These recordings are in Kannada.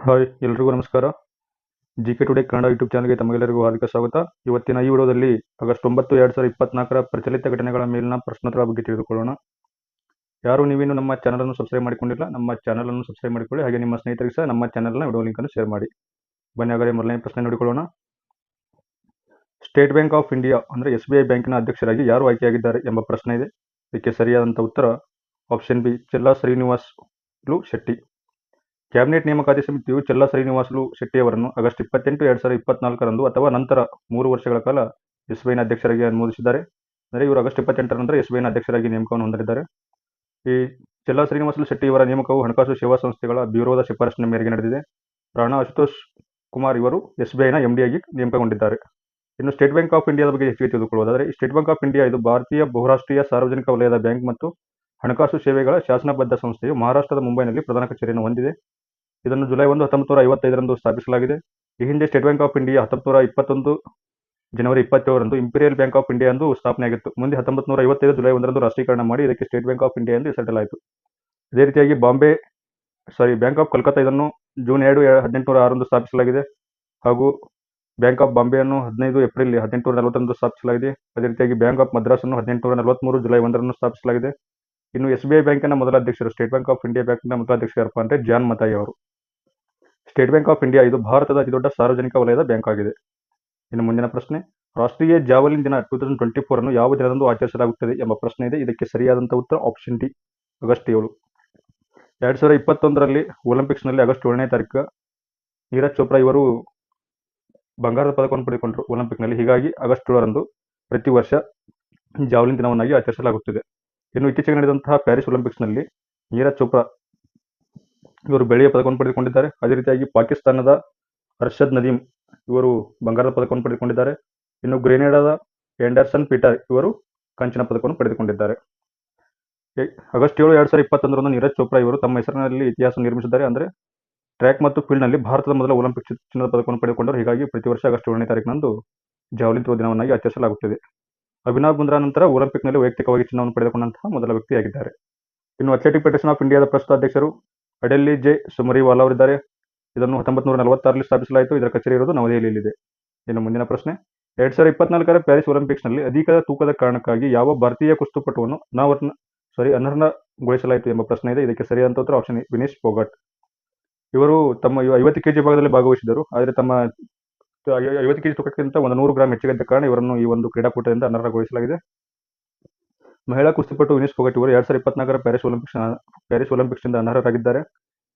ಹಾಯ್ ಎಲ್ರಿಗೂ ನಮಸ್ಕಾರ. G K today Kannada YouTube ಚಾನಲ್ಗೆ ತಮಗೆಲ್ಲರಿಗೂ ಹಾರ್ದಿಕ ಸ್ವಾಗತ. ಇವತ್ತಿನ ಈ ವಿಡಿಯೋದಲ್ಲಿ ಆಗಸ್ಟ್ ಒಂಬತ್ತು ಎರಡು ಸಾವಿರದ ಇಪ್ಪತ್ನಾಲ್ಕರ ಪ್ರಚಲಿತ ಘಟನೆಗಳ ಮೇಲಿನ ಪ್ರಶ್ನೋತ್ತರ ಬಗ್ಗೆ ತಿಳಿದುಕೊಳ್ಳೋಣ. ಯಾರು ನೀವೇನು ನಮ್ಮ ಚಾನಲನ್ನು ಸಬ್ಸ್ಕ್ರೈಬ್ ಮಾಡಿಕೊಂಡಿಲ್ಲ, ನಮ್ಮ ಚಾನಲನ್ನು ಸಬ್ಸ್ಕ್ರೈಬ್ ಮಾಡಿಕೊಳ್ಳಿ. ಹಾಗೆ ನಿಮ್ಮ ಸ್ನೇಹಿತರಿಗೆ ಸಹ ನಮ್ಮ ಚಾನಲ್ನ ವಿಡಿಯೋ ಲಿಂಕನ್ನು ಶೇರ್ ಮಾಡಿ. ಬನ್ನಿ, ಹಾಗಾದರೆ ಮೊದಲನೇ ಪ್ರಶ್ನೆ ನೋಡಿಕೊಳ್ಳೋಣ. ಸ್ಟೇಟ್ ಬ್ಯಾಂಕ್ ಆಫ್ ಇಂಡಿಯಾ ಅಂದರೆ ಎಸ್ ಬಿ ಐ ಬ್ಯಾಂಕಿನ ಅಧ್ಯಕ್ಷರಾಗಿ ಯಾರು ಆಯ್ಕೆಯಾಗಿದ್ದಾರೆ ಎಂಬ ಪ್ರಶ್ನೆ ಇದೆ. ಇದಕ್ಕೆ ಸರಿಯಾದಂಥ ಉತ್ತರ option B Challa Srinivasulu Shetty cabinet ನೇಮಕಾತಿ ಸಮಿತಿಯು ಚೆಲ್ಲಾ ಶ್ರೀನಿವಾಸಲು ಶೆಟ್ಟಿಯವರನ್ನು ಆಗಸ್ಟ್ ಇಪ್ಪತ್ತೆಂಟು, ಎರಡು ಸಾವಿರದ ಇಪ್ಪತ್ನಾಲ್ಕರಂದು ಅಥವಾ ನಂತರ ಮೂರು ವರ್ಷಗಳ ಕಾಲ ಎಸ್ ಅಧ್ಯಕ್ಷರಾಗಿ ಅನುಮೋದಿಸಿದ್ದಾರೆ. ಅಂದರೆ ಇವರು ಆಗಸ್ಟ್ ಇಪ್ಪತ್ತೆಂಟರ ನಂತರ ಎಸ್ ಅಧ್ಯಕ್ಷರಾಗಿ ನೇಮಕವನ್ನು ಹೊಂದಿದ್ದಾರೆ ಈ ಚೆಲ್ಲಾ ಶ್ರೀನಿವಾಸಲು ಶೆಟ್ಟಿಯವರ ನೇಮಕವು ಹಣಕಾಸು ಸೇವಾ ಸಂಸ್ಥೆಗಳ ಬ್ಯೂರೋದ ಶಿಫಾರಸಿನ ಮೇರೆಗೆ ನಡೆದಿದೆ. ರಾಣಾ ಆಶುತೋಷ್ ಕುಮಾರ್ ಇವರು ಎಸ್ ಬಿ ಐನ ಎಂ ನೇಮಕಗೊಂಡಿದ್ದಾರೆ. ಇನ್ನು ಸ್ಟೇಟ್ ಬ್ಯಾಂಕ್ ಆಫ್ ಇಂಡಿಯಾದ ಬಗ್ಗೆ ಹೆಚ್ಚಿಗೆ ತಿಳಿದುಕೊಳ್ಳುವುದಾದರೆ ಸ್ಟೇಟ್ ಬ್ಯಾಂಕ್ ಆಫ್ ಇಂಡಿಯಾ ಇದು ಭಾರತೀಯ ಬಹುರಾಷ್ಟ್ರೀಯ ಸಾರ್ವಜನಿಕ ವಲಯದ ಬ್ಯಾಂಕ್ ಮತ್ತು ಹಣಕಾಸು ಸೇವೆಗಳ ಶಾಸನಬದ್ಧ ಸಂಸ್ಥೆಯು ಮಹಾರಾಷ್ಟ್ರದ ಮುಂಬೈನಲ್ಲಿ ಪ್ರಧಾನ ಕಚೇರಿಯನ್ನು ಹೊಂದಿದೆ. ಇದನ್ನು ಜುಲೈ ಒಂದು ಹತ್ತೊಂಬತ್ತು ನೂರ ಐವತ್ತೈದರಂದು ಸ್ಥಾಪಿಸಲಾಗಿದೆ. ಈ ಹಿಂದೆ ಸ್ಟೇಟ್ ಬ್ಯಾಂಕ್ ಆಫ್ ಇಂಡಿಯಾ ಹತ್ತೊಂಬತ್ತು ನೂರ ಇಪ್ಪತ್ತೊಂದು ಜನವರಿ ಇಪ್ಪತ್ತೇಳರಂದು ಇಂಪೀರಿಯಲ್ ಬ್ಯಾಂಕ್ ಆಫ್ ಇಂಡಿಯಾ ಎಂದು ಸ್ಥಾಪನೆಯಾಗಿತ್ತು ಮುಂದೆ ಹತ್ತೊಂಬತ್ತು ನೂರ ಐವತ್ತೈದು ಜುಲೈ ಒಂದರಂದು ರಾಷ್ಟ್ರೀಕರಣ ಮಾಡಿ ಇದಕ್ಕೆ ಸ್ಟೇಟ್ ಬ್ಯಾಂಕ್ ಆಫ್ ಇಂಡಿಯಾ ಎಂದು ಹೆಸರಿಡಲಾಯಿತು. ಇದೇ ರೀತಿಯಾಗಿ Bombay, sorry, bank of Calcutta ಇದನ್ನು ಜೂನ್ ಎರಡು ಹದಿನೆಂಟುನೂರ ಆರರಂದು ಸ್ಥಾಪಿಸಲಾಗಿದೆ. ಹಾಗೂ ಬ್ಯಾಂಕ್ ಆಫ್ ಬಾಂಬೆಯನ್ನು ಹದಿನೈದು ಏಪ್ರಿಲ್ ಹದಿನೆಂಟುನೂರ ನಲವತ್ತೊಂದು ಸ್ಥಾಪಿಸಲಾಗಿದೆ. ಅದೇ ರೀತಿಯಾಗಿ ಬ್ಯಾಂಕ್ ಆಫ್ ಮದ್ರಾಸನ್ನು ಹದಿನೆಂಟುನೂರ ನಲವತ್ತ್ಮೂರು ಜುಲೈ ಒಂದರನ್ನು ಸ್ಥಾಪಿಸಲಾಗಿದೆ. ಇನ್ನು ಎಸ್ ಬಿ ಐ ಬ್ಯಾಂಕಿನ ಮೊದಲ ಅಧ್ಯಕ್ಷರು, ಸ್ಟೇಟ್ ಬ್ಯಾಂಕ್ ಆಫ್ ಇಂಡಿಯಾ ಬ್ಯಾಂಕ್ನ ಮೊದಲ ಅಧ್ಯಕ್ಷರು ಯಾರಪ್ಪ ಅಂದರೆ ಜಾನ್ ಮತಾಯಿ ಅವರು. ಸ್ಟೇಟ್ ಬ್ಯಾಂಕ್ ಆಫ್ ಇಂಡಿಯಾ ಇದು ಭಾರತದ ಅತಿದೊಡ್ಡ ಸಾರ್ವಜನಿಕ ವಲಯದ ಬ್ಯಾಂಕ್ ಆಗಿದೆ. ಇನ್ನು ಮುಂದಿನ ಪ್ರಶ್ನೆ, ರಾಷ್ಟ್ರೀಯ ಜಾವಲಿನ್ ದಿನ ಟೂ ತೌಸಂಡ್ ಟ್ವೆಂಟಿ ಫೋರ್ ಅನ್ನು ಯಾವ ದಿನದಂದು ಆಚರಿಸಲಾಗುತ್ತದೆ ಎಂಬ ಪ್ರಶ್ನೆ ಇದೆ. ಇದಕ್ಕೆ ಸರಿಯಾದಂಥ ಉತ್ತರ ಆಪ್ಷನ್ ಡಿ ಆಗಸ್ಟ್ ಏಳು. ಎರಡು ಸಾವಿರದ ಇಪ್ಪತ್ತೊಂದರಲ್ಲಿ ಒಲಿಂಪಿಕ್ಸ್ನಲ್ಲಿ ಆಗಸ್ಟ್ ಏಳನೇ ತಾರೀಕು ನೀರಜ್ ಚೋಪ್ರಾ ಇವರು ಬಂಗಾರದ ಪದಕವನ್ನು ಪಡೆದುಕೊಂಡರು ಒಲಿಂಪಿಕ್ನಲ್ಲಿ ಹೀಗಾಗಿ ಆಗಸ್ಟ್ ಏಳರಂದು ಪ್ರತಿ ವರ್ಷ ಜಾವಲಿನ್ ದಿನವನ್ನಾಗಿ ಆಚರಿಸಲಾಗುತ್ತಿದೆ. ಇನ್ನು ಇತ್ತೀಚೆಗೆ ನಡೆದಂತಹ ಪ್ಯಾರಿಸ್ ಒಲಿಂಪಿಕ್ಸ್ನಲ್ಲಿ ನೀರಜ್ ಚೋಪ್ರಾ ಇವರು ಬೆಳ್ಳಿಯ ಪದಕವನ್ನು ಪಡೆದುಕೊಂಡಿದ್ದಾರೆ. ಅದೇ ರೀತಿಯಾಗಿ ಪಾಕಿಸ್ತಾನದ ಅರ್ಷದ್ ನದೀಮ್ ಇವರು ಬಂಗಾರದ ಪದಕವನ್ನು ಪಡೆದುಕೊಂಡಿದ್ದಾರೆ. ಇನ್ನು ಗ್ರೆನೇಡಾದ ಆ್ಯಂಡರ್ಸನ್ ಪೀಟರ್ ಇವರು ಕಂಚಿನ ಪದಕವನ್ನು ಪಡೆದುಕೊಂಡಿದ್ದಾರೆ. ಆಗಸ್ಟ್ ಏಳು, ಎರಡು ಸಾವಿರದ ಇಪ್ಪತ್ತೊಂದರಂದು ನೀರಜ್ ಚೋಪ್ರಾ ಇವರು ತಮ್ಮ ಹೆಸರಿನಲ್ಲಿ ಇತಿಹಾಸ ನಿರ್ಮಿಸಿದ್ದಾರೆ. ಅಂದರೆ ಟ್ರ್ಯಾಕ್ ಮತ್ತು ಫೀಲ್ಡ್ನಲ್ಲಿ ಭಾರತದ ಮೊದಲ ಒಲಿಂಪಿಕ್ ಚಿನ್ನದ ಪದಕವನ್ನು ಪಡೆದುಕೊಂಡರು ಹೀಗಾಗಿ ಪ್ರತಿ ವರ್ಷ ಆಗಸ್ಟ್ ಏಳನೇ ತಾರೀಕಿನಂದು ಜಾವಲಿನ್ ದಿನವನ್ನಾಗಿ ಆಚರಿಸಲಾಗುತ್ತದೆ. ಅಭಿನವ್ ಬಿಂದ್ರಾ ನಂತರ ಒಲಿಂಪಿಕ್ನಲ್ಲಿ ವೈಯಕ್ತಿಕವಾಗಿ ಚಿನ್ನವನ್ನು ಪಡೆದುಕೊಂಡಂತಹ ಮೊದಲ ವ್ಯಕ್ತಿಯಾಗಿದ್ದಾರೆ. ಇನ್ನು ಅಥ್ಲೆಟಿಕ್ ಫೆಡರೇಷನ್ ಆಫ್ ಇಂಡಿಯಾದ ಪ್ರಸ್ತುತ ಅಧ್ಯಕ್ಷರು ಅಡೆಲ್ಲಿ ಜೆ ಸುಮರಿವಾಲಾ ಅವರಿದ್ದಾರೆ. ಇದನ್ನು ಹತ್ತೊಂಬತ್ತು ನೂರ ನಲವತ್ತಾರರಲ್ಲಿ ಸ್ಥಾಪಿಸಲಾಯಿತು. ಇದರ ಕಚೇರಿ ಇರೋದು ನವದೆಹಲಿಯಲ್ಲಿದೆ. ಇನ್ನು ಮುಂದಿನ ಪ್ರಶ್ನೆ, ಎರಡ್ ಸಾವಿರದ ಇಪ್ಪತ್ನಾಲ್ಕರ ಪ್ಯಾರಿಸ್ ಒಲಿಂಪಿಕ್ಸ್ನಲ್ಲಿ ಅಧಿಕ ತೂಕದ ಕಾರಣಕ್ಕಾಗಿ ಯಾವ ಭಾರತೀಯ ಕುಸ್ತುಪಟುವನ್ನು ನಾವರ್ನ ಸಾರಿ ಅನರ್ಹಗೊಳಿಸಲಾಯಿತು ಎಂಬ ಪ್ರಶ್ನೆ ಇದೆ. ಇದಕ್ಕೆ ಸರಿಯಾದಂತ ಉತ್ತರ ಆಪ್ಷನ್ ವಿನೇಶ್ ಫೋಗಟ್ ಇವರು ತಮ್ಮ ಐವತ್ತು ಕೆಜಿ ಭಾಗದಲ್ಲಿ ಭಾಗವಹಿಸಿದರು ಆದರೆ ತಮ್ಮ ಐವತ್ತು ಕೆಜಿ ತೂಕಕ್ಕಿಂತ ಒಂದು ನೂರು ಗ್ರಾಂ ಹೆಚ್ಚಿಗಿದ್ದ ಕಾರಣ ಇವರನ್ನು ಈ ಒಂದು ಕ್ರೀಡಾಕೂಟದಿಂದ ಅನರ್ಹಗೊಳಿಸಲಾಗಿದೆ. ಮಹಿಳಾ ಕುಸ್ತಿಪಟು ವಿನೇಶ್ ಫೋಗಟ್ ಇವರು ಎರಡ್ ಸಾವಿರದ ಇಪ್ಪತ್ನಾಲ್ಕರ ಪ್ಯಾರಿಸ್ ಒಲಿಂಪಿಕ್ಸ್ ಪ್ಯಾರಿಸ್ ಒಲಿಂಪಿಕ್ಸ್ನಿಂದ ಅನರ್ಹರಾಗಿದ್ದಾರೆ.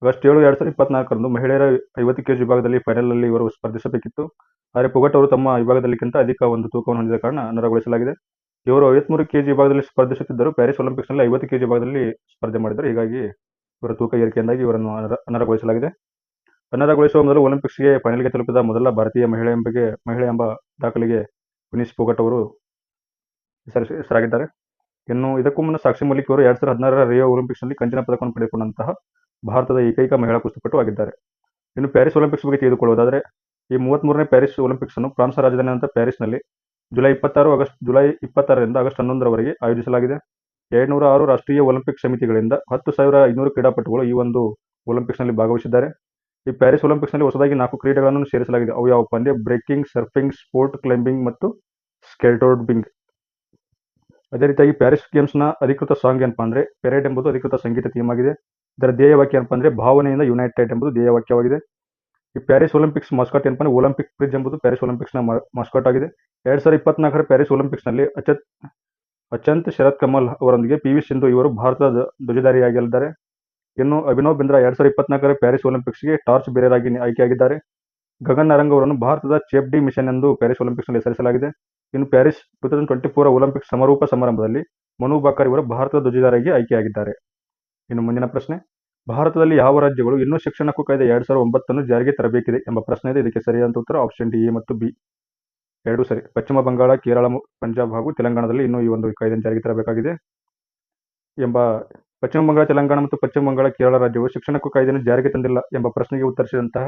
ಆಗಸ್ಟ್ ಏಳು, ಎರಡ್ ಸಾವಿರದ ಇಪ್ಪತ್ನಾಲ್ಕರಂದು ಮಹಿಳೆಯರ ಐವತ್ತು ಕೆಜಿ ವಿಭಾಗದಲ್ಲಿ ಫೈನಲ್ನಲ್ಲಿ ಇವರು ಸ್ಪರ್ಧಿಸಬೇಕಿತ್ತು. ಆದರೆ ಪೊಗಟ್ ಅವರು ತಮ್ಮ ವಿಭಾಗದಲ್ಲಿಗಿಂತ ಅಧಿಕ ಒಂದು ತೂಕವನ್ನು ಹೊಂದಿದ ಕಾರಣ ಅನರ್ಹಗೊಳಿಸಲಾಗಿದೆ. ಇವರು ಐವತ್ಮೂರು ಕೆಜಿ ವಿಭಾಗದಲ್ಲಿ ಸ್ಪರ್ಧಿಸುತ್ತಿದ್ದರು ಪ್ಯಾರಿಸ್ ಒಲಿಂಪಿಕ್ಸ್ನಲ್ಲಿ ಐವತ್ತು ಕೆಜಿ ವಿಭಾಗದಲ್ಲಿ ಸ್ಪರ್ಧೆ ಮಾಡಿದರು ಹೀಗಾಗಿ ಇವರ ತೂಕ ಏರಿಕೆಯಿಂದಾಗಿ ಇವರನ್ನು ಅನರ್ಹ- ಅನರ್ಹಗೊಳಿಸಲಾಗಿದೆ. ಅನರ್ಹಗೊಳಿಸುವ ಮೊದಲು ಒಲಿಂಪಿಕ್ಸ್ಗೆ ಫೈನಲ್ಗೆ ತಲುಪಿದ ಮೊದಲ ಭಾರತೀಯ ಮಹಿಳೆ ಎಂಬಗೆ, ಮಹಿಳೆ ಎಂಬ ದಾಖಲೆಗೆ ವಿನೀಶ್ ಪೊಗಟ್ ಅವರು ಹೆಸರು ಹೆಸರಾಗಿದ್ದಾರೆ. ಇನ್ನು ಇದಕ್ಕೂ ಮುನ್ನ ಸಾಕ್ಷಿ ಮಲಿಕ್ ಅವರು ಎರಡ್ ಸಾವಿರದ ಹದಿನಾರರ ರಿಯೋ ಒಲಿಂಪಿಕ್ಸ್ನಲ್ಲಿ ಕಂಚಿನ ಪದಕವನ್ನು ಪಡೆದುಕೊಂಡಂತಹ ಭಾರತದ ಏಕೈಕ ಮಹಿಳಾ ಕುಸ್ತಿಪಟು ಆಗಿದ್ದಾರೆ. ಇನ್ನು ಪ್ಯಾರಿಸ್ ಒಲಿಂಪಿಕ್ಸ್ ಬಗ್ಗೆ ತೆಗೆದುಕೊಳ್ಳುವುದಾದರೆ ಈ ಮೂವತ್ತ್ಮೂರನೇ ಪ್ಯಾರಿಸ್ ಒಲಿಂಪಿಕ್ಸ್ ಅನ್ನು ಫ್ರಾನ್ಸ್ ಪ್ಯಾರಿಸ್ ಪ್ಯಾರಿಸ್ನಲ್ಲಿ ಜುಲೈ ಇಪ್ಪತ್ತಾರು ಆಗಸ್ಟ್, ಜುಲೈ ಇಪ್ಪತ್ತಾರರಿಂದ ಆಗಸ್ಟ್ ಹನ್ನೊಂದರವರೆಗೆ ಆಯೋಜಿಸಲಾಗಿದೆ. ಎರಡ್ನೂರ ಆರು ರಾಷ್ಟ್ರೀಯ ಒಲಿಂಪಿಕ್ ಸಮಿತಿಗಳಿಂದ ಹತ್ತು ಸಾವಿರ ಐನೂರು ಕ್ರೀಡಾಪಟುಗಳು ಈ ಒಂದು ಒಲಿಂಪಿಕ್ಸ್ನಲ್ಲಿ ಭಾಗವಹಿಸಿದ್ದಾರೆ. ಈ ಪ್ಯಾರಿಸ್ ಒಲಿಂಪಿಕ್ಸ್ನಲ್ಲಿ ಹೊಸದಾಗಿ ನಾಲ್ಕು ಕ್ರೀಡೆಗಳನ್ನು ಸೇರಿಸಲಾಗಿದೆ. ಅವು ಯಾವಪ್ಪ ಅಂದರೆ ಬ್ರೇಕಿಂಗ್, ಸರ್ಫಿಂಗ್, ಸ್ಪೋರ್ಟ್, ಕ್ಲೈಂಬಿಂಗ್ ಮತ್ತು ಸ್ಕೇಟೋರ್ಬಿಂಗ್ ಅದೇ ರೀತಿಯಾಗಿ ಪ್ಯಾರಿಸ್ ಗೇಮ್ಸ್ನ ಅಧಿಕೃತ ಸಾಂಗ್ ಏನಪ್ಪ ಅಂದರೆ ಪೆರೇಡ್ ಎಂಬುದು ಅಧಿಕೃತ ಸಂಗೀತ ಥೀಮ್ ಆಗಿದೆ. ಇದರ ಧ್ಯೇಯವಾಕ್ಯ ಏನಪ್ಪ ಅಂದರೆ, ಭಾವನೆಯಿಂದ ಯುನೈಟೆಡ್ ಎಂಬುದು ಧ್ಯೇಯವಾಕ್ಯವಾಗಿದೆ. ಈ ಪ್ಯಾರಿಸ್ ಒಲಿಂಪಿಕ್ಸ್ ಮಾಸ್ಕಾಟ್ ಏನಪ್ಪ ಅಂದರೆ ಒಲಿಂಪಿಕ್ ಬ್ರಿಡ್ಜ್ ಎಂಬುದು ಪ್ಯಾರಿಸ್ ಒಲಿಂಪಿಕ್ಸ್ನ ಮಾಸ್ಕಾಟ್ ಆಗಿದೆ. ಎರಡ್ ಸಾವಿರದ ಇಪ್ಪತ್ನಾಲ್ಕರ ಪ್ಯಾರಿಸ್ ಒಲಿಂಪಿಕ್ಸ್ನಲ್ಲಿ ಅಚತ್, ಅಚಂತ್ ಶರತ್ ಕಮಲ್ ಅವರೊಂದಿಗೆ ಪಿ ವಿ ಸಿಂಧು ಇವರು ಭಾರತದ ಧ್ವ- ಧ್ವಜಧಾರಿಯಾಗಿದ್ದಾರೆ. ಇನ್ನು ಅಭಿನವ್ ಬಿಂದ್ರಾ ಎರಡ್ ಸಾವಿರದ ಇಪ್ಪತ್ನಾಲ್ಕರ ಪ್ಯಾರಿಸ್ ಒಲಿಂಪಿಕ್ಸ್ಗೆ ಟಾರ್ಚ್ ಬೇರೆಯರಾಗಿ ಆಯ್ಕೆಯಾಗಿದ್ದಾರೆ. ಗಗನ್ ನಾರಂಗ್ ಅವರನ್ನು ಭಾರತದ ಚೇಪ್ ಡಿ ಮಿಷನ್ ಎಂದು ಪ್ಯಾರಿಸ್ ಒಲಿಂಪಿಕ್ಸ್ನಲ್ಲಿ ಹೆಸರಿಸಲಾಗಿದೆ. ಇನ್ನು Paris two thousand twenty four Olympic ಸಮಾರೋಪ ಸಮಾರಂಭದಲ್ಲಿ ಮನು ಬಾಕರ್ ಇವರು ಭಾರತದ ಧ್ವಜಧಾರಿಗೆ ಆಯ್ಕೆಯಾಗಿದ್ದಾರೆ. ಇನ್ನು ಮುಂದಿನ ಪ್ರಶ್ನೆ, ಭಾರತದಲ್ಲಿ ಯಾವ ರಾಜ್ಯಗಳು ಇನ್ನೂ ಶಿಕ್ಷಣ ಹಕ್ಕು ಕಾಯ್ದೆ ಎರಡು ಸಾವಿರದ ಒಂಬತ್ತನ್ನು ಜಾರಿಗೆ ತರಬೇಕಿದೆ ಎಂಬ ಪ್ರಶ್ನೆ ಇದೆ. ಇದಕ್ಕೆ ಸರಿಯಾದ ಉತ್ತರ ಆಪ್ಷನ್ ಡಿ ಎ ಮತ್ತು ಬಿ ಎರಡು ಸರಿ. ಪಶ್ಚಿಮ ಬಂಗಾಳ, ಕೇರಳ ಪಂಜಾಬ್ ಹಾಗೂ ತೆಲಂಗಾಣದಲ್ಲಿ ಇನ್ನೂ ಈ ಒಂದು ಕಾಯ್ದೆಯನ್ನು ಜಾರಿಗೆ ತರಬೇಕಾಗಿದೆ ಎಂಬ ಪಶ್ಚಿಮ ಬಂಗಾಳ, ತೆಲಂಗಾಣ ಮತ್ತು ಪಶ್ಚಿಮ ಬಂಗಾಳ, ಕೇರಳ ರಾಜ್ಯವು ಶಿಕ್ಷಣ ಹಕ್ಕು ಕಾಯ್ದೆಯನ್ನು ಜಾರಿಗೆ ತಂದಿಲ್ಲ ಎಂಬ ಪ್ರಶ್ನೆಗೆ ಉತ್ತರಿಸಿದಂತಹ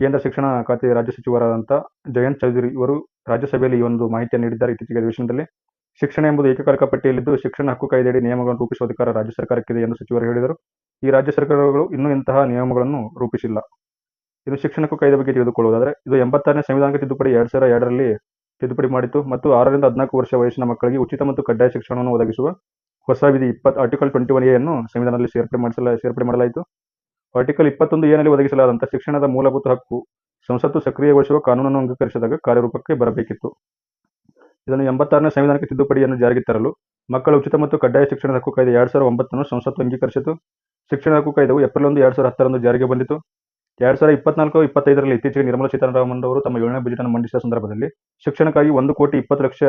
ಕೇಂದ್ರ ಶಿಕ್ಷಣ ಖಾತೆ ರಾಜ್ಯ ಸಚಿವರಾದಂಥ ಜಯಂತ್ ಚೌಧರಿ ಇವರು ರಾಜ್ಯಸಭೆಯಲ್ಲಿ ಈ ಒಂದು ಮಾಹಿತಿಯನ್ನು ನೀಡಿದ್ದಾರೆ. ಇತ್ತೀಚೆಗೆ ಅಧಿವೇಶನದಲ್ಲಿ ಶಿಕ್ಷಣ ಎಂಬುದು ಏಕಕಾಲಿಕ ಪಟ್ಟಿಯಲ್ಲಿದ್ದು, ಶಿಕ್ಷಣ ಹಕ್ಕು ಕಾಯ್ದೆಯಡಿ ನಿಯಮಗಳನ್ನು ರೂಪಿಸುವ ಅಧಿಕಾರ ರಾಜ್ಯ ಸರ್ಕಾರಕ್ಕಿದೆ ಎಂದು ಸಚಿವರು ಹೇಳಿದರು. ಈ ರಾಜ್ಯ ಸರ್ಕಾರಗಳು ಇನ್ನೂ ಇಂತಹ ನಿಯಮಗಳನ್ನು ರೂಪಿಸಿಲ್ಲ. ಇದು ಶಿಕ್ಷಣಕ್ಕೂ ಕಾಯ್ದೆ ಬಗ್ಗೆ ತಿಳಿದುಕೊಳ್ಳುವುದಾದರೆ, ಇದು ಎಂಬತ್ತಾರನೇ ಸಂವಿಧಾನಕ್ಕೆ ತಿದ್ದುಪಡಿ ಎರಡು ಸಾವಿರ ಎರಡರಲ್ಲಿ ತಿದ್ದುಪಡಿ ಮಾಡಿತ್ತು ಮತ್ತು ಆರರಿಂದ ಹದಿನಾಲ್ಕು ವರ್ಷ ವಯಸ್ಸಿನ ಮಕ್ಕಳಿಗೆ ಉಚಿತ ಮತ್ತು ಕಡ್ಡಾಯ ಶಿಕ್ಷಣವನ್ನು ಒದಗಿಸುವ ಹೊಸ ವಿಧಿ ಇಪ್ಪತ್ತು ಆರ್ಟಿಕಲ್ ಟ್ವೆಂಟಿ ಒನ್ ಎನ್ನು ಸಂವಿಧಾನದಲ್ಲಿ ಸೇರ್ಪಡೆ ಮಾಡಿಸಲ, ಸೇರ್ಪಡೆ ಮಾಡಲಾಯಿತು. ಆರ್ಟಿಕಲ್ ಇಪ್ಪತ್ತೊಂದು ಎನಲ್ಲಿ ಒದಗಿಸಲಾದಂಥ ಶಿಕ್ಷಣದ ಮೂಲಭೂತ ಹಕ್ಕು ಸಂಸತ್ತು ಸಕ್ರಿಯಗೊಳಿಸುವ ಕಾನೂನನ್ನು ಅಂಗೀಕರಿಸಿದಾಗ ಕಾರ್ಯರೂಪಕ್ಕೆ ಬರಬೇಕಿತ್ತು. ಇದನ್ನು ಎಂಬತ್ತಾರನೇ ಸಂವಿಧಾನಕ್ಕೆ ತಿದ್ದುಪಡಿಯನ್ನು ಜಾರಿಗೆ ತರಲು ಮಕ್ಕಳ ಉಚಿತ ಮತ್ತು ಕಡ್ಡಾಯ ಶಿಕ್ಷಣದ ಹಕ್ಕು ಕಾಯ್ದೆ ಎರಡು ಸಾವಿರದ ಒಂಬತ್ತನ್ನು ಸಂಸತ್ತು ಅಂಗೀಕರಿಸಿತು. ಶಿಕ್ಷಣ ಹಕ್ಕು ಕಾಯ್ದೆಯು ಏಪ್ರಿಲ್ ಒಂದು ಎರಡು ಸಾವಿರದ ಹತ್ತರಂದು ಜಾರಿಗೆ ಬಂದಿತು. ಎರಡು ಸಾವಿರದ ಇಪ್ಪತ್ನಾಲ್ಕು, ಇಪ್ಪತ್ತೈದರಲ್ಲಿ ಇತ್ತೀಚೆಗೆ ನಿರ್ಮಲಾ ಸೀತಾರಾಮನ್ ಅವರು ತಮ್ಮ ಏಳನೇ ಬಜೆಟ್ ಅನ್ನು ಮಂಡಿಸಿದ ಸಂದರ್ಭದಲ್ಲಿ ಶಿಕ್ಷಣಕ್ಕಾಗಿ ಒಂದು ಕೋಟಿ ಇಪ್ಪತ್ತು ಲಕ್ಷ,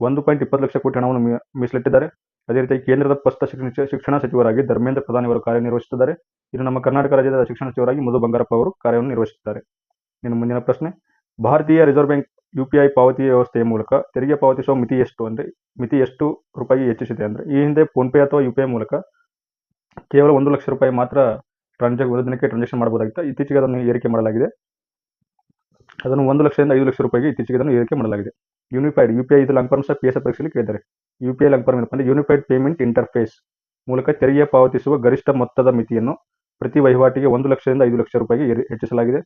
ಒಂದು ಪಾಯಿಂಟ್ ಇಪ್ಪತ್ತು ಲಕ್ಷ ಕೋಟಿ ಹಣವನ್ನು ಮೀಸಲಿಟ್ಟಿದ್ದಾರೆ. ಅದೇ ರೀತಿ ಕೇಂದ್ರದ ಪ್ರಸ್ತುತ ಶಿಕ್ಷಣ ಶಿಕ್ಷಣ ಸಚಿವರಾಗಿ ಧರ್ಮೇಂದ್ರ ಪ್ರಧಾನ್ ಅವರು ಕಾರ್ಯನಿರ್ವಹಿಸುತ್ತಿದ್ದಾರೆ. ಇನ್ನು ನಮ್ಮ ಕರ್ನಾಟಕ ರಾಜ್ಯದ ಶಿಕ್ಷಣ ಸಚಿವರಾಗಿ ಮಧು ಬಂಗಾರಪ್ಪ ಅವರು ಕಾರ್ಯವನ್ನು ನಿರ್ವಹಿಸುತ್ತಾರೆ ಇನ್ನು ಮುಂದಿನ ಪ್ರಶ್ನೆ. ಭಾರತೀಯ ರಿಸರ್ವ್ ಬ್ಯಾಂಕ್ ಯುಪಿಐ ಪಾವತಿ ವ್ಯವಸ್ಥೆಯ ಮೂಲಕ ತೆರಿಗೆ ಪಾವತಿಸುವ ಮಿತಿ ಎಷ್ಟು ಅಂದರೆ, ಮಿತಿ ಎಷ್ಟು ರೂಪಾಯಿ ಹೆಚ್ಚಿಸಿದೆ ಅಂದರೆ, ಈ ಹಿಂದೆ ಫೋನ್ಪೇ ಅಥವಾ ಯು ಪಿ ಮೂಲಕ ಕೇವಲ ಒಂದು ಲಕ್ಷ ರೂಪಾಯಿ ಮಾತ್ರ ಟ್ರಾನ್ಸಾಕ್ ಒಂದು ದಿನಕ್ಕೆ ಟ್ರಾನ್ಸಾಕ್ಷನ್ ಮಾಡಬಹುದಾಗಿತ್ತು. ಇತ್ತೀಚೆಗೆ ಅದನ್ನು ಏರಿಕೆ ಮಾಡಲಾಗಿದೆ. ಅದನ್ನು ಒಂದು ಲಕ್ಷದಿಂದ ಐದು ಲಕ್ಷ ರೂಪಾಯಿಗೆ ಇತ್ತೀಚೆಗೆ ಅದನ್ನು ಏರಿಕೆ ಮಾಡಲಾಗಿದೆ. ಯೂನಿಫೈಡ್ ಯು ಪಿ ಐ ಇದು ಲಾಂಗ್ ಸಹ ಪಿ ಎಸ್ ಪರೀಕ್ಷೆಯಲ್ಲಿ ಕೇಳಿದ್ದಾರೆ. U P I long form ಏನಪ್ಪ ಅಂದರೆ ಯೂನಿಫೈಡ್ ಪೇಮೆಂಟ್ ಇಂಟರ್ಫೇಸ್ ಮೂಲಕ ತೆರಿಗೆ ಪಾವತಿಸುವ ಗರಿಷ್ಠ ಮೊತ್ತದ ಮಿತಿಯನ್ನು ಪ್ರತಿ ವಹಿವಾಟಿಗೆ ಒಂದು ಲಕ್ಷದಿಂದ ಐದು ಲಕ್ಷ ರೂಪಾಯಿಗೆ ಹೆಚ್ಚಿಸಲಾಗಿದೆ.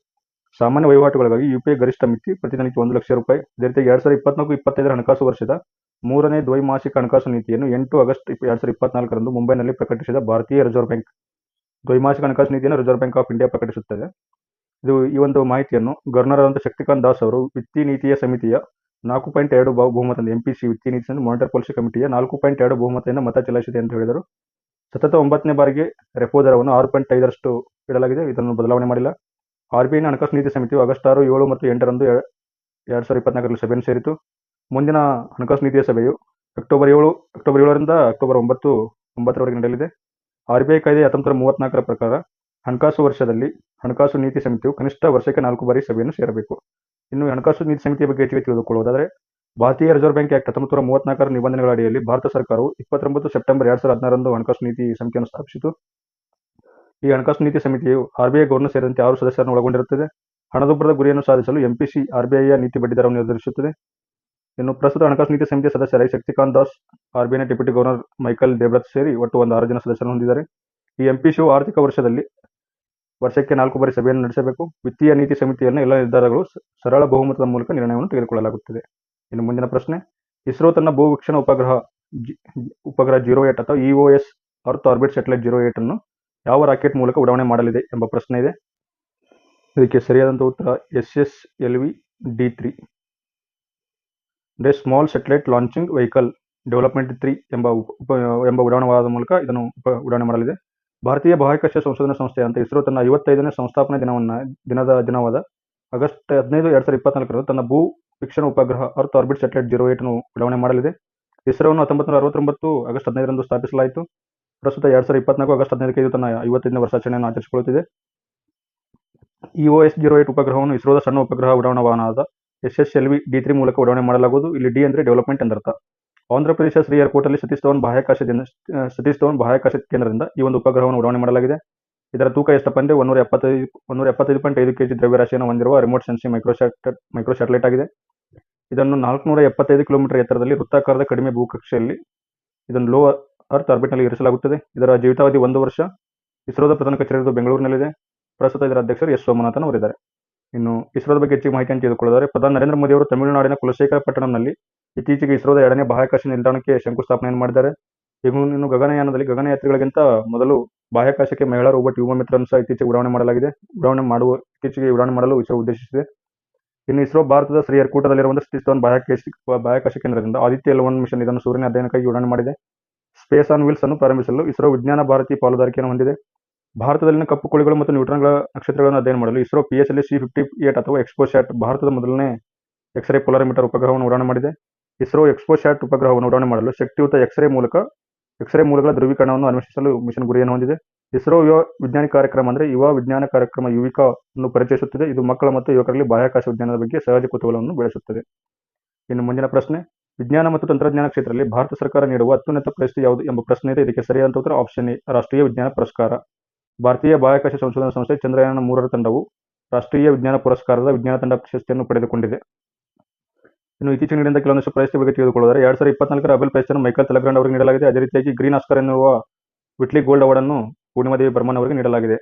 ಸಾಮಾನ್ಯ ವಹಿವಾಟುಗಳಿಗಾಗಿ ಯುಪಿಐ ಗರಿಷ್ಠ ಮಿತಿ ಪ್ರತಿದಿನಕ್ಕೆ ಒಂದು ಲಕ್ಷ ರೂಪಾಯಿ. ಅದೇ ರೀತಿ ಎರಡು ಸಾವಿರದ ಇಪ್ಪತ್ನಾಲ್ಕು ಇಪ್ಪತ್ತೈದರ ಹಣಕಾಸು ವರ್ಷದ ಮೂರನೇ ದ್ವೈಮಾಸಿಕ ಹಣಕಾಸು ನೀತಿಯನ್ನು ಎಂಟು ಆಗಸ್ಟ್ ಎರಡ್ ಸಾವಿರದ ಇಪ್ಪತ್ನಾಲ್ಕರಂದು ಮುಂಬೈನಲ್ಲಿ ಪ್ರಕಟಿಸಿದ ಭಾರತೀಯ ರಿಸರ್ವ್ ಬ್ಯಾಂಕ್. ದ್ವೈಮಾಸಿಕ ಹಣಕಾಸು ನೀತಿಯನ್ನು ರಿಸರ್ವ್ ಬ್ಯಾಂಕ್ ಆಫ್ ಇಂಡಿಯಾ ಪ್ರಕಟಿಸುತ್ತದೆ. ಇದು ಈ ಒಂದು ಮಾಹಿತಿಯನ್ನು ಗವರ್ನರ್ ಆದಂಥ ಶಕ್ತಿಕಾಂತ್ ದಾಸ್ ಅವರು ವಿತ್ತೀಯ ನೀತಿಯ ಸಮಿತಿಯ ನಾಲ್ಕು ಪಾಯಿಂಟ್ ಎರಡು ಬಹು- ಬಹುಮತದಿಂದ ಎಂ ಪಿ ಸಿ ವಿತ್ತೀಯ ನೀತಿಯನ್ನು ಮಾನಿಟರಿ ಪಾಲಿಸಿ ಕಮಿಟಿಯ ನಾಲ್ಕು ಪಾಯಿಂಟ್ ಎರಡು ಬಹುಮತದಿಂದ ಮತ ಚಲಾಯಿಸಿದೆ ಅಂತ ಹೇಳಿದರು. ಸತತ ಒಂಬತ್ತನೇ ಬಾರಿಗೆ ರೆಪೋ ದರವನ್ನು ಆರು ಪಾಯಿಂಟ್ ಐದರಷ್ಟು ಇಡಲಾಗಿದೆ. ಇದನ್ನು ಬದಲಾವಣೆ ಮಾಡಿಲ್ಲ. ಆರ್ ಬಿ ಐನ ಹಣಕಾಸು ನೀತಿ ಸಮಿತಿಯು ಆಗಸ್ಟ್ ಆರು, ಏಳು ಮತ್ತು ಎಂಟರಂದು ಎರಡು ಸಾವಿರದ ಇಪ್ಪತ್ನಾಲ್ಕರಲ್ಲಿ ಸಭೆಯನ್ನು ಸೇರಿತು. ಮುಂದಿನ ಹಣಕಾಸು ನೀತಿಯ ಸಭೆಯು ಅಕ್ಟೋಬರ್ ಏಳು, ಅಕ್ಟೋಬರ್ ಏಳರಿಂದ ಅಕ್ಟೋಬರ್ ಒಂಬತ್ತು, ಒಂಬತ್ತರವರೆಗೆ ನಡೆಯಲಿದೆ. ಆರ್ ಬಿ ಐ ಕಾಯ್ದೆ ಹತ್ತೊಂಬತ್ತರ ಮೂವತ್ನಾಲ್ಕರ ಪ್ರಕಾರ ಹಣಕಾಸು ವರ್ಷದಲ್ಲಿ ಹಣಕಾಸು ನೀತಿ ಸಮಿತಿಯು ಕನಿಷ್ಠ ವರ್ಷಕ್ಕೆ ನಾಲ್ಕು ಬಾರಿ ಸಭೆಯನ್ನು ಸೇರಬೇಕು. ಇನ್ನು ಹಣಕಾಸು ನೀತಿ ಸಮಿತಿಯ ಬಗ್ಗೆ ಹೆಚ್ಚಿಗೆ ತಿಳಿದುಕೊಳ್ಳುವುದಾದರೆ, ಭಾರತೀಯ ರಿಸರ್ವ್ ಬ್ಯಾಂಕ್ ಆಕ್ಟ್ ಹತ್ತೊಂಬತ್ತು ನೂರ ಮೂವತ್ನಾಲ್ಕರ ನಿಬಂಧನೆಗಳ ಅಡಿಯಲ್ಲಿ ಭಾರತ ಸರ್ಕಾರವು ಇಪ್ಪತ್ತೊಂಬತ್ತು ಸೆಪ್ಟೆಂಬರ್ ಎರಡು ಸಾವಿರದ ಹದಿನಾರರಂದು ಹಣಕಾಸು ನೀತಿ ಸಮಿತಿಯನ್ನು ಸ್ಥಾಪಿಸಿತು. ಈ ಹಣಕಾಸು ನೀತಿ ಸಮಿತಿಯು ಆರ್ಬಿಐ ಗವರ್ನರ್ ಸೇರಿದಂತೆ ಆರು ಸದಸ್ಯರನ್ನು ಒಳಗೊಂಡಿರುತ್ತದೆ. ಹಣದುಬ್ಬರದ ಗುರಿಯನ್ನು ಸಾಧಿಸಲು ಎಂಪಿಸಿ ಆರ್ಬಿಐಯ ನೀತಿ ಬಡ್ಡಿದರವನ್ನು ನಿರ್ಧರಿಸುತ್ತದೆ. ಇನ್ನು ಪ್ರಸ್ತುತ ಹಣಕಾಸು ನೀತಿ ಸಮಿತಿಯ ಸದಸ್ಯರಾಗಿ ಶಕ್ತಿಕಾಂತ್ ದಾಸ್ ಆರ್ಬಿಐನ ಡೆಪ್ಯೂಟಿ ಗವರ್ನರ್ ಮೈಕಲ್ ದೇಬ್ರತ್ ಸೇರಿ ಒಟ್ಟು ಒಂದು ಆರು ಜನ ಸದಸ್ಯರನ್ನು ಹೊಂದಿದ್ದಾರೆ. ಈ ಎಂಪಿಸಿಯು ಆರ್ಥಿಕ ವರ್ಷದಲ್ಲಿ ವರ್ಷಕ್ಕೆ ನಾಲ್ಕು ಬಾರಿ ಸಭೆಯನ್ನು ನಡೆಸಬೇಕು. ವಿತ್ತೀಯ ನೀತಿ ಸಮಿತಿಯನ್ನು ಎಲ್ಲ ನಿರ್ಧಾರಗಳು ಸರಳ ಬಹುಮತದ ಮೂಲಕ ನಿರ್ಣಯವನ್ನು ತೆಗೆದುಕೊಳ್ಳಲಾಗುತ್ತದೆ. ಇನ್ನು ಮುಂದಿನ ಪ್ರಶ್ನೆ, ಇಸ್ರೋ ತನ್ನ ಭೂವೀಕ್ಷಣ ಉಪಗ್ರಹ ಉಪಗ್ರಹ ಜೀರೋ ಏಟ್ ಅಥವಾ EOS earth orbit satellite zero eight ಅನ್ನು ಯಾವ ರಾಕೆಟ್ ಮೂಲಕ ಉಡಾವಣೆ ಮಾಡಲಿದೆ ಎಂಬ ಪ್ರಶ್ನೆ ಇದೆ. ಇದಕ್ಕೆ ಸರಿಯಾದಂಥ ಉತ್ತರ S S L V D three ಡೆ small satellite launching vehicle development three ಎಂಬ ಉಪ ಎಂಬ ಉಡಾವಣೆವಾದ ಮೂಲಕ ಇದನ್ನು ಉಪ, ಉಡಾವಣೆ ಮಾಡಲಿದೆ. ಭಾರತೀಯ ಬಾಹ್ಯಾಕಾಶ ಸಂಶೋಧನಾ ಸಂಸ್ಥೆ ಅಂತ ಇಸ್ರೋ ತನ್ನ ಐವತ್ತೈದನೇ ಸಂಸ್ಥಾಪನಾ ದಿನವನ್ನು, ದಿನದ ದಿನವಾದ ಆಗಸ್ಟ್ ಹದಿನೈದು, ಎರಡು ಸಾವಿರದ ಇಪ್ಪತ್ನಾಲ್ಕರಂದು ತನ್ನ ಭೂ ವೀಕ್ಷಣ ಉಪಗ್ರಹ ಅರ್ತ್ ಆರ್ಬಿಟ್ ಸ್ಯಾಟಲೈಟ್ ಜೀರೋ ಅನ್ನು ಉಡಾವಣೆ ಮಾಡಲಿದೆ. ಇಸ್ರೋವನ್ನು ಹತ್ತೊಂಬತ್ತು ನೂರ ಅರವತ್ತೊಂಬತ್ತು ಆಗಸ್ಟ್ ಹದಿನೈದರಂದು ಸ್ಥಾಪಿಸಲಾಯಿತು. ಪ್ರಸ್ತುತ ಎರಡ್ ಸಾವಿರದ ಇಪ್ಪತ್ನಾಲ್ಕು ಆಗಸ್ಟ್ ಹದಿನೈದಕ್ಕೆ ಇದು ತನ್ನ ಐವತ್ತೈದನೇ ವರ್ಷಾಚರಣೆಯನ್ನು ಆಚರಿಸಿಕೊಳ್ಳುತ್ತಿದೆ. ಇಒ ಎಸ್ ಜೀರೋ ಏಟ್ ಉಪಗ್ರಹವನ್ನು ಇಸ್ರೋದ ಸಣ್ಣ ಉಪಗ್ರಹ ಉಡಾವಣಾ ವಾಹನದ S S L V D three ಮೂಲಕ ಉಡಾವಣೆ ಮಾಡಲಾಗುವುದು. ಇಲ್ಲಿ ಡಿ ಅಂದರೆ ಡೆವಲಪ್ಮೆಂಟ್ ಎಂದರ್ಥ. ಆಂಧ್ರ ಪ್ರದೇಶ ಶ್ರೀ ಏರ್ಪೋರ್ಟಲ್ಲಿ ಸತೀಶ್ ಧವನ್ ಬಾಹ್ಯಾಕಾಶದಿಂದ ಸತೀಶ್ ಬಾಹ್ಯಾಕಾಶ ಕೇಂದ್ರದಿಂದ ಈ ಒಂದು ಉಪಗ್ರಹವನ್ನು ಉಡಾವಣೆ ಮಾಡಲಾಗಿದೆ. ಇದರ ತೂಕ ಎಷ್ಟಪ್ಪ ಅಂದರೆ ಒಂದೂರ ಎಪ್ಪತ್ತೈದು ಒಂದೂರ ಎಪ್ಪತ್ತೈದು ಪಾಯಿಂಟ್ ಐದು ಕೆಜಿ ದ್ರವ್ಯರಾಶಿಯನ್ನು ಹೊಂದಿರುವ remote sensing microsat micro satellite ಆಗಿದೆ. ಇದನ್ನು ನಾಲ್ಕುನೂರ ಎಪ್ಪತ್ತೈದು ಕಿಲೋಮೀಟರ್ ಎತ್ತರದಲ್ಲಿ ವೃತ್ತಾಕಾರದ ಕಡಿಮೆ ಭೂಕಕ್ಷೆಯಲ್ಲಿ ಇದನ್ನು ಲೋ ಅರ್ತ್ ಆರ್ಬಿಟ್ನಲ್ಲಿ ಇರಿಸಲಾಗುತ್ತದೆ. ಇದರ ಜೀವಿತಾವಧಿ ಒಂದು ವರ್ಷ. ಇಸ್ರೋದ ಪ್ರಧಾನ ಕಚೇರಿ ಬೆಂಗಳೂರಿನಲ್ಲಿದೆ. ಪ್ರಸ್ತುತ ಇದರ ಅಧ್ಯಕ್ಷರು ಎಸ್ ಸೋಮನಾಥನ್ ಅವರಿದ್ದಾರೆ. ಇನ್ನು ಇಸ್ರೋದ ಬಗ್ಗೆ ಹೆಚ್ಚಿಗೆ ಮಾಹಿತಿಯನ್ನು ತಿಳಿದುಕೊಳ್ಳೋದಾದರೆ ಪ್ರಧಾನಿ ನರೇಂದ್ರ ಮೋದಿ ಅವರು ತಮಿಳುನಾಡಿನ ಕುಲಶೇಖರ ಪಟ್ಟಣಂನಲ್ಲಿ ಇತ್ತೀಚೆಗೆ ಇಸ್ರೋದ ಎರಡನೇ ಬಾಹ್ಯಾಕಾಶ ನಿಲ್ದಾಣಕ್ಕೆ ಶಂಕುಸ್ಥಾಪನೆಯನ್ನು ಮಾಡಿದ್ದಾರೆ. ಇನ್ನು ಗಗನಯಾನದಲ್ಲಿ ಗಗನಯಾತ್ರಿಗಳಿಗಿಂತ ಮೊದಲು ಬಾಹ್ಯಾಕಾಶಕ್ಕೆ ಮಹಿಳಾ ರೋಬೋಟ್, ಯುವ ಮಿತ್ರ ಸಹ ಇತ್ತೀಚೆಗೆ ಉಡಾವಣೆ ಮಾಡಲಾಗಿದೆ. ಉಡಾವಣೆ ಮಾಡುವ, ಇತ್ತೀಚೆಗೆ ಉಡಾವಣೆ ಮಾಡಲು ಇಸ್ರೋ ಉದ್ದೇಶಿಸಿದೆ. ಇನ್ನು ಇಸ್ರೋ ಭಾರತದ ಶ್ರೀ ಹರ್ಕೂಟದಲ್ಲಿರುವಂತಹ ಸತೀಶ್ ಧವನ್ ಬಾಹ್ಯಾಕಾಶ ಬಾಹ್ಯಾಕಾಶ ಕೇಂದ್ರದಿಂದ ಆದಿತ್ಯ ಎಲ್ ಒನ್ ಮಿಷನ್ ಇದನ್ನು ಸೂರ್ಯನ ಅಧ್ಯಯನಕ್ಕಾಗಿ ಉಡಾವಣೆ ಮಾಡಿದೆ. ಸ್ಪೇಸ್ ಆನ್ ವೀಲ್ಸ್ ಅನ್ನು ಪ್ರಾರಂಭಿಸಲು ಇಸ್ರೋ ವಿಜ್ಞಾನ ಭಾರತಿ ಪಾಲುದಾರಿಕೆಯನ್ನು ಹೊಂದಿದೆ. ಭಾರತದಲ್ಲಿನ ಕಪ್ಪು ಕುಳಿಗಳು ಮತ್ತು ನ್ಯೂಟ್ರಾನ್ಗಳ ನಕ್ಷತ್ರಗಳನ್ನು ಅಧ್ಯಯನ ಮಾಡಲು ISRO P S L C fifty eight ಅಥವಾ ಎಕ್ಸ್ಪೋಶ್ಯಾಟ್ ಭಾರತದ ಮೊದಲನೇ ಎಕ್ಸ್ರೇ ಪೊಲಾರಿಮೀಟರ್ ಉಪಗ್ರಹವನ್ನು ಉಡಾವಣೆ ಮಾಡಿದೆ. ಇಸ್ರೋ ಎಕ್ಸ್ಪೋಶ್ಯಾಟ್ ಉಪಗ್ರಹವನ್ನು ಉಡಾವಣೆ ಮಾಡಲು ಶಕ್ತಿಯುತ ಎಕ್ಸ್ರೇ ಮೂಲಕ, ಎಕ್ಸ್ರೇ ಮೂಲಗಳ ಧ್ರುವೀಕರಣವನ್ನು ಅನ್ವೇಷಿಸಲು ಮಿಷನ್ ಗುರಿಯನ್ನು ಹೊಂದಿದೆ. ಇಸ್ರೋ ಯುವ ವಿಜ್ಞಾನಿ ಕಾರ್ಯಕ್ರಮ ಅಂದರೆ ಯುವ ವಿಜ್ಞಾನ ಕಾರ್ಯಕ್ರಮ ಯುವಿಕಾ ಅನ್ನು ಪರಿಚಯಿಸುತ್ತದೆ. ಇದು ಮಕ್ಕಳ ಮತ್ತು ಯುವಕರಲ್ಲಿ ಬಾಹ್ಯಾಕಾಶ ವಿಜ್ಞಾನದ ಬಗ್ಗೆ ಸಹಜ ಕುತೂಹಲವನ್ನು ಬೆಳೆಸುತ್ತದೆ. ಇನ್ನು ಮುಂದಿನ ಪ್ರಶ್ನೆ ವಿಜ್ಞಾನ ಮತ್ತು ತಂತ್ರಜ್ಞಾನ ಕ್ಷೇತ್ರದಲ್ಲಿ ಭಾರತ ಸರ್ಕಾರ ನೀಡುವ ಅತ್ಯುನ್ನತ ಪ್ರಶಸ್ತಿ ಯಾವುದು ಎಂಬ ಪ್ರಶ್ನೆ ಇದೆ. ಇದಕ್ಕೆ ಸರಿಯಾದ ಉತ್ತರ ಆಪ್ಷನ್ ರಾಷ್ಟ್ರೀಯ ವಿಜ್ಞಾನ ಪುರಸ್ಕಾರ. ಭಾರತೀಯ ಬಾಹ್ಯಾಕಾಶ ಸಂಶೋಧನಾ ಸಂಸ್ಥೆ ಚಂದ್ರಯಾನ ಮೂರರ ತಂಡವು ರಾಷ್ಟ್ರೀಯ ವಿಜ್ಞಾನ ಪುರಸ್ಕಾರದ ವಿಜ್ಞಾನ ತಂಡ ಪ್ರಶಸ್ತಿಯನ್ನು ಪಡೆದುಕೊಂಡಿದೆ. ಇನ್ನು ಇತ್ತೀಚಿನ ನಡೆದ ಕೆಲವೊಂದಷ್ಟು ಪ್ರಶಸ್ತಿ ಬಗ್ಗೆ ತಿಳಿದುಕೊಳ್ಳಿದರೆ ಎರಡ್ ಸಾವಿರದ ಇಪ್ಪತ್ನಾಲ್ಕರ ಅಬೆಲ್ ಪ್ರಶಸ್ತಿಯನ್ನು ಮೈಕಲ್ ತಲಗ್ರಾಂಡ್ ಅವರಿಗೆ ನೀಡಲಾಗಿದೆ. ಅದೇ ರೀತಿಯಾಗಿ ಗ್ರೀನ್ ಆಸ್ಕರ್ ಎನ್ನುವ ವಿಟ್ಲಿ ಗೋಲ್ಡ್ ಅವಾರ್ಡ್ ಅನ್ನು ಪೂರ್ಣಿಮಾದೇವಿ ಬರ್ಮನ್ ಅವರಿಗೆ ನೀಡಲಾಗಿದೆ.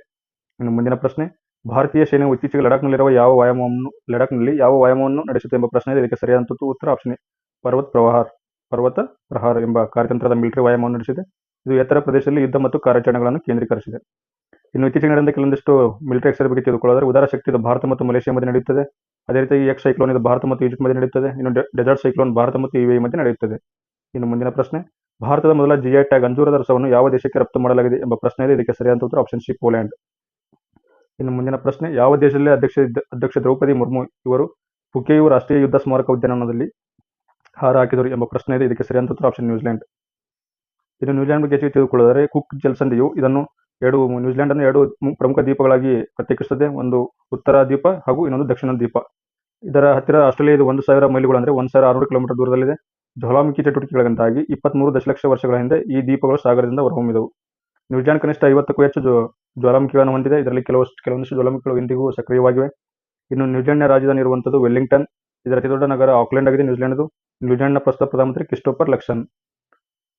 ಇನ್ನು ಮುಂದಿನ ಪ್ರಶ್ನೆ, ಭಾರತೀಯ ಸೇನೆಯು ಇತ್ತೀಚೆಗೆ ಲಡಾಖ್ನಲ್ಲಿರುವ ಯಾವ ವ್ಯಾಯಾಮವನ್ನು, ಲಡಾಖ್ನಲ್ಲಿ ಯಾವ ವ್ಯಾಯಾಮವನ್ನು ನಡೆಸುತ್ತೆ ಎಂಬ ಪ್ರಶ್ನೆ ಇದೆ. ಇದಕ್ಕೆ ಸರಿಯಾದ ಉತ್ತರ ಆಪ್ಷನ್ ಪರ್ವತ್ ಪ್ರವಹಾರ್ ಪರ್ವತ ಪ್ರಹಾರ ಎಂಬ ಕಾರ್ಯತಂತ್ರದ ಮಿಲಿಟರಿ ವ್ಯಾಯಾಮವನ್ನು ನಡೆಸಿದೆ. ಇದು ಎತ್ತರ ಪ್ರದೇಶದಲ್ಲಿ ಯುದ್ಧ ಮತ್ತು ಕಾರ್ಯಾಚರಣೆಗಳನ್ನು ಕೇಂದ್ರೀಕರಿಸಿದೆ. ಇನ್ನು ಇತ್ತೀಚಿನ ನಡೆದ ಕೆಲವೊಂದಿಷ್ಟು ಮಿಲಿಟರಿ ಎಕ್ಸರ್ ಬಗ್ಗೆ ತಿಳಿದುಕೊಳ್ಳೋದ್ರೆ ಉದಾರ ಶಕ್ತಿ ಇದು ಭಾರತ ಮತ್ತು ಮಲೇಷಿಯಾ ಮಧ್ಯೆ ನಡೆಯುತ್ತದೆ. ಅದೇ ರೀತಿ ಎಕ್ಸ್ ಸೈಕ್ಲೋನ್ ಇದು ಭಾರತ ಮತ್ತು ಈಜಿಪ್ಟ್ ಮಧ್ಯೆ ನಡೆಯುತ್ತದೆ. ಇನ್ನು ಡೆಸರ್ಟ್ ಸೈಕ್ಲೋನ್ ಭಾರತ ಮತ್ತು ಯುಎಇ ಮಧ್ಯೆ ನಡೆಯುತ್ತದೆ. ಇನ್ನು ಮುಂದಿನ ಪ್ರಶ್ನೆ, ಭಾರತದ ಮೊದಲ ಜಿಐ ಟ್ಯಾಗ್ ಅಂಜೂರದ ರಸವನ್ನು ಯಾವ ದೇಶಕ್ಕೆ ರಫ್ತು ಮಾಡಲಾಗಿದೆ ಎಂಬ ಪ್ರಶ್ನೆ ಇದೆ. ಇದಕ್ಕೆ ಸರಿಯಾದ ಉತ್ತರ ಆಪ್ಷನ್ ಸಿ ಪೋಲ್ಯಾಂಡ್ ಇನ್ನು ಮುಂದಿನ ಪ್ರಶ್ನೆ, ಯಾವ ದೇಶದಲ್ಲಿ ಅಧ್ಯಕ್ಷ ಅಧ್ಯಕ್ಷ ದ್ರೌಪದಿ ಮುರ್ಮು ಇವರು ಪುಕೆಯು ರಾಷ್ಟ್ರೀಯ ಯುದ್ಧ ಸ್ಮಾರಕ ಉದ್ಯಾನವನದಲ್ಲಿ ಹಾರ ಹಾಕಿದರು ಎಂಬ ಪ್ರಶ್ನೆ ಇದೆ. ಇದಕ್ಕೆ ಸರಿಯಾದ ಉತ್ತರ ಆಪ್ಷನ್ ನ್ಯೂಜಿಲೆಂಡ್. ಇನ್ನು ನ್ಯೂಜಿಲೆಂಡ್ ಬಗ್ಗೆ ಹೆಚ್ಚಿಗೆ ತಿಳಿದುಕೊಳ್ಳಿದರೆ ಕುಕ್ ಜಲಸಂಧಿಯು ಇದನ್ನು ಎರಡು ನ್ಯೂಜಿಲೆಂಡ್ ಅನ್ನು ಎರಡು ಪ್ರಮುಖ ದ್ವೀಪಗಳಾಗಿ ಪ್ರತ್ಯೇಕಿಸುತ್ತದೆ. ಒಂದು ಉತ್ತರ ದ್ವೀಪ ಹಾಗೂ ಇನ್ನೊಂದು ದಕ್ಷಿಣ ದ್ವೀಪ. ಇದರ ಹತ್ತಿರ ಆಸ್ಟ್ರೇಲಿಯಾದ ಒಂದು ಸಾವಿರ ಮೈಲುಗಳು ಅಂದರೆ ಒಂದು ಸಾವಿರ ಆರುನೂರು ಕಿಲೋಮೀಟರ್ ದೂರದಲ್ಲಿದೆ. ಜ್ವಾಲಾಮುಖಿ ಚಟುವಟಿಕೆಗಳಿಂದಾಗಿ ಇಪ್ಪತ್ತ್ಮೂರು ದಶಲಕ್ಷ ವರ್ಷಗಳ ಹಿಂದೆ ಈ ದ್ವೀಪಗಳು ಸಾಗರದಿಂದ ಹೊರಹೊಮ್ಮಿದವು. ನ್ಯೂಜಿಲೆಂಡ್ ಕನಿಷ್ಠ ಐವತ್ತಕ್ಕೂ ಹೆಚ್ಚು ಜ್ವ- ಜ್ವಾಲಾಮುಖಿಗಳನ್ನು ಹೊಂದಿದೆ. ಇದರಲ್ಲಿ ಕೆಲವಷ್ಟು, ಕೆಲವೊಂದಿಷ್ಟು ಜ್ವಾಲಾಮುಖಿಗಳು ಇಂದಿಗೂ ಸಕ್ರಿಯವಾಗಿವೆ. ಇನ್ನು ನ್ಯೂಜಿಲೆಂಡ್ನ ರಾಜಧಾನಿ ಇರುವಂಥದ್ದು ವೆಲ್ಲಿಂಗ್ಟನ್. ಇದರ ಅತಿದೊಡ್ಡ ನಗರ ಆಕ್ಲೆಂಡ್ ಆಗಿದೆ ನ್ಯೂಜಿಲೆಂಡ್ದು. ನ್ಯೂಜಿಲೆಂಡ್ನ ಪ್ರಸ್ತುತ ಪ್ರಧಾನಮಂತ್ರಿ ಕ್ರಿಸ್ಟೋಫರ್ ಲಕ್ಷನ್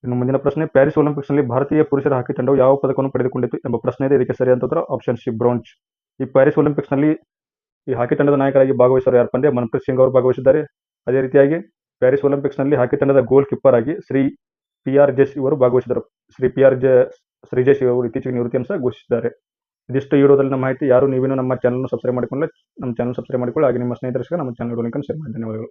ಇನ್ನು ಮುಂದಿನ ಪ್ರಶ್ನೆ, ಪ್ಯಾರಿಸ್ ಒಲಿಂಪಿಕ್ಸ್ನಲ್ಲಿ ಭಾರತೀಯ ಪುರುಷರ ಹಾಕಿ ತಂಡವು ಯಾವ ಪದಕವನ್ನು ಪಡೆದುಕೊಂಡಿತು ಎಂಬ ಪ್ರಶ್ನೆ ಇದೆ. ಇದಕ್ಕೆ ಸರಿಯಾದ ಉತ್ತರ, ಆಪ್ಷನ್ ಸಿ ಬ್ರಾಂಚ್ ಈ ಪ್ಯಾರಿಸ್ ಒಲಿಂಪಿಕ್ಸ್ನಲ್ಲಿ ಈ ಹಾಕಿ ತಂಡದ ನಾಯಕರಾಗಿ ಭಾಗವಹಿಸೋರು ಯಾರು ಪಂದ್ಯ? ಮನ್ಪ್ರೀತ್ ಸಿಂಗ್ ಅವರು ಭಾಗವಹಿಸಿದ್ದಾರೆ. ಅದೇ ರೀತಿಯಾಗಿ ಪ್ಯಾರಿಸ್ ಒಲಿಂಪಿಕ್ಸ್ನಲ್ಲಿ ಹಾಕಿ ತಂಡದ ಗೋಲ್ ಕೀಪರ್ ಆಗಿ ಶ್ರೀ ಪಿ ಆರ್ ಜೆಸ್ ಇವರು ಭಾಗವಹಿಸಿದರು Shri P R J Sreejesh ಅವರು ಇತ್ತೀಚೆಗೆ ನಿವೃತ್ತಿಯನ್ನು ಸಹ ಘೋಷಿಸಿದ್ದಾರೆ. ಇದಿಷ್ಟು ಇರೋದ್ರಲ್ಲಿ ನಮ್ಮ ಮಾಹಿತಿ. ಯಾರು ನೀವೇನು ನಮ್ಮ ಚಾನಲ್ನ ಸಬ್ಸ್ಕ್ರೈಬ್ ಮಾಡಿಕೊಳ್ಳಿ ನಮ್ಮ ಚಾನಲ್ ಸಬ್ಸ್ಕ್ರೈಬ್ ಮಾಡಿಕೊಳ್ಳಿ. ಹಾಗೆ ನಿಮ್ಮ ಸ್ನೇಹಿತರಿಗೆ ನಮ್ಮ ಚಾನಲ್ ಲಿಂಕನ್ನು ಶೇರ್ ಮಾಡಿ. ಧನ್ಯವಾದಗಳು.